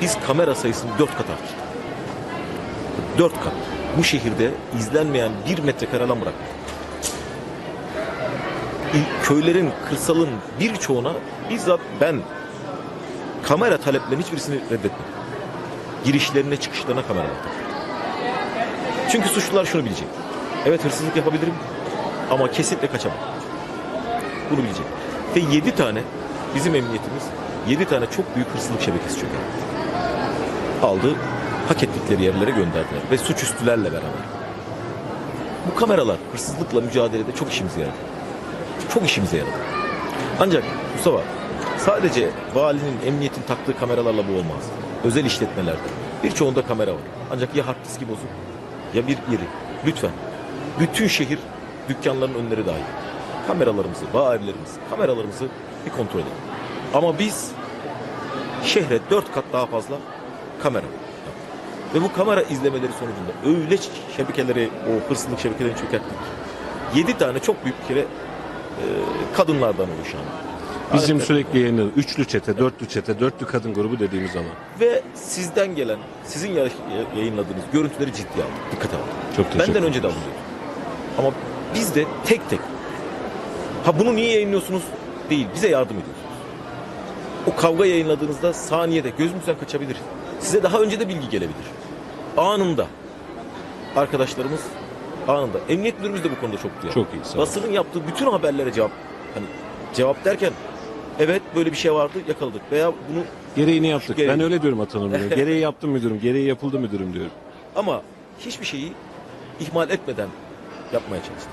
Biz kamera sayısını dört kat arttırdık. Dört kat. Bu şehirde izlenmeyen bir metrekare alan bıraktık. Köylerin, kırsalın birçoğuna bizzat ben kamera taleplerinin hiçbirisini reddetmedim. Girişlerine çıkışlarına kamera taktım. Çünkü suçlular şunu bilecek. Evet hırsızlık yapabilirim ama kesinlikle kaçamam. Bunu bilecek. Ve yedi tane bizim emniyetimiz yedi tane çok büyük hırsızlık şebekesi çökertti. Aldı hak ettikleri yerlere gönderdiler ve suçüstülerle beraber. Bu kameralar hırsızlıkla mücadelede çok işimize yaradı. Çok işimize yaradı. Ancak Mustafa sadece valinin, emniyetin taktığı kameralarla bu olmaz. Özel işletmelerde birçoğunda kamera var. Ancak ya hard diski bozuk ya bir yeri. Lütfen bütün şehir dükkanların önleri dahil. Kameralarımızı, bayilerimizi, kameralarımızı bir kontrol edelim. Ama biz şehre dört kat daha fazla kamera. Ve bu kamera izlemeleri sonucunda öyle şebekeleri, o hırsızlık şebekelerini çökerttik. Yedi tane çok büyük bir kere e, kadınlardan oluşan. Bizim Aletler- sürekli yayınladığımız üçlü çete, dörtlü çete, dörtlü kadın grubu dediğimiz zaman. Ve sizden gelen, sizin ya- yayınladığınız görüntüleri ciddiye aldık, dikkate aldık. Çok teşekkür Benden ederim. önce de alınıyordu. Ama biz de tek tek, ha bunu niye yayınlıyorsunuz değil, bize yardım ediyorsunuz. O kavga yayınladığınızda saniyede gözümüzden kaçabilir. Size daha önce de bilgi gelebilir. Anında. Arkadaşlarımız anında. Emniyet müdürümüz de bu konuda çok duyarlı. Çok iyi, sağ. Basının yaptığı bütün haberlere cevap, hani cevap derken evet böyle bir şey vardı yakaladık veya bunu Gereğini yaptık. Gereği. Ben öyle diyorum Atan Ömür'e. Gereği yaptım müdürüm, gereği yapıldı müdürüm diyorum. Ama hiçbir şeyi ihmal etmeden yapmaya çalıştık.